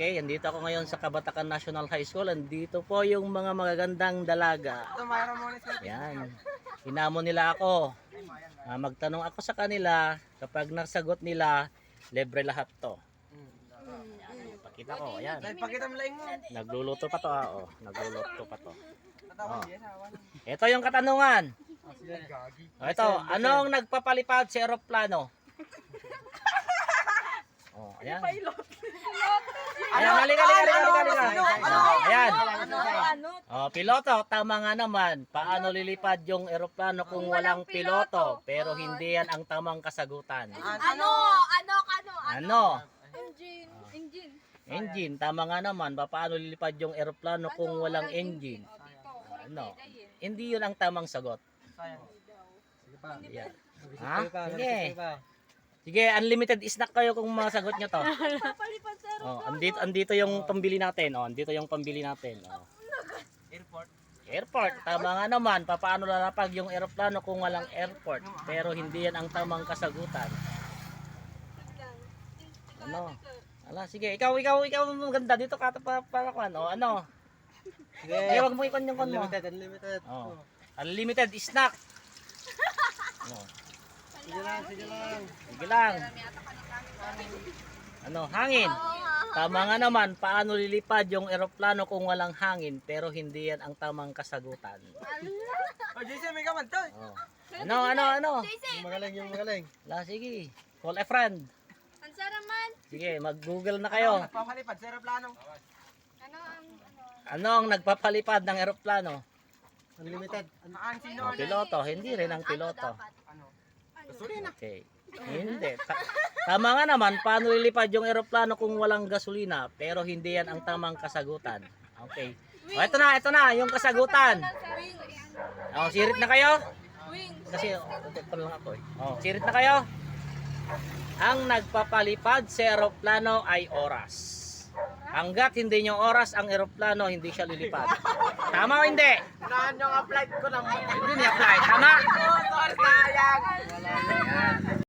Okay, andito ako ngayon sa Kabatakan National High School. Andito po yung mga magagandang dalaga. Yan. Hinamon nila ako. Ah, magtanong ako sa kanila. Kapag nasagot nila, libre lahat to. Pakita ko, ayan. Pakita mo lang mo. Nagluluto pa to, ah. Oh, nagluluto pa to. Oh. Ito yung katanungan. Oh, ito, anong nagpapalipad sa eroplano? Oh, ayan. Ayan, halika, halika, halika, halika, halika. Oh, ayan. Ano, ano? Oh, piloto, tama nga naman. Paano lilipad yung eroplano kung walang piloto? Pero hindi yan ang tamang kasagutan. Ano? Ano? Ano? Ano? Engine. Engine. Engine, tama nga naman. Paano lilipad yung eroplano kung walang engine? Ano? Hindi yun ang tamang sagot. Sayang. Yan. Ha? Sige. Sige, unlimited snack kayo kung masagot nyo to. Sa Oh, andito, andito yung pambili natin. Oh, andito yung pambili natin. Oh. Airport. Airport, tama nga naman. Paano lalapag yung eroplano kung walang airport? Pero hindi yan ang tamang kasagutan. Ano? Ala, sige, ikaw, ikaw, ikaw maganda dito ka pa para kwan. O ano? Sige, wag mo ikon yung kon mo. Unlimited, unlimited. Oh. Unlimited snack. Oh, Sige lang, sige lang. sige lang. Ano, hangin. Tama nga naman, paano lilipad yung eroplano kung walang hangin pero hindi yan ang tamang kasagutan. Oh, Jason, may kaman to. Oh. Ano, ano, ano? Magaling yung magaling. La, sige. Call a friend. Ang saraman. Sige, mag-google na kayo. Nagpapalipad sa aeroplano. Ano ang ano? Ano ang nagpapalipad ng eroplano? Unlimited. Aan, sino? Piloto, hindi rin ang piloto. Ano? Okay. Hindi. Ta- tama nga naman, paano lilipad yung eroplano kung walang gasolina, pero hindi yan ang tamang kasagutan. Okay. O, ito na, ito na, yung kasagutan. O, sirit na kayo? Kasi, oh, pa lang ako eh. O, sirit na kayo? Ang nagpapalipad sa eroplano ay oras. Hanggat hindi nyo oras ang eroplano, hindi siya lilipad. Tama o hindi? Unahan yung flight ko naman. Hindi niya fly.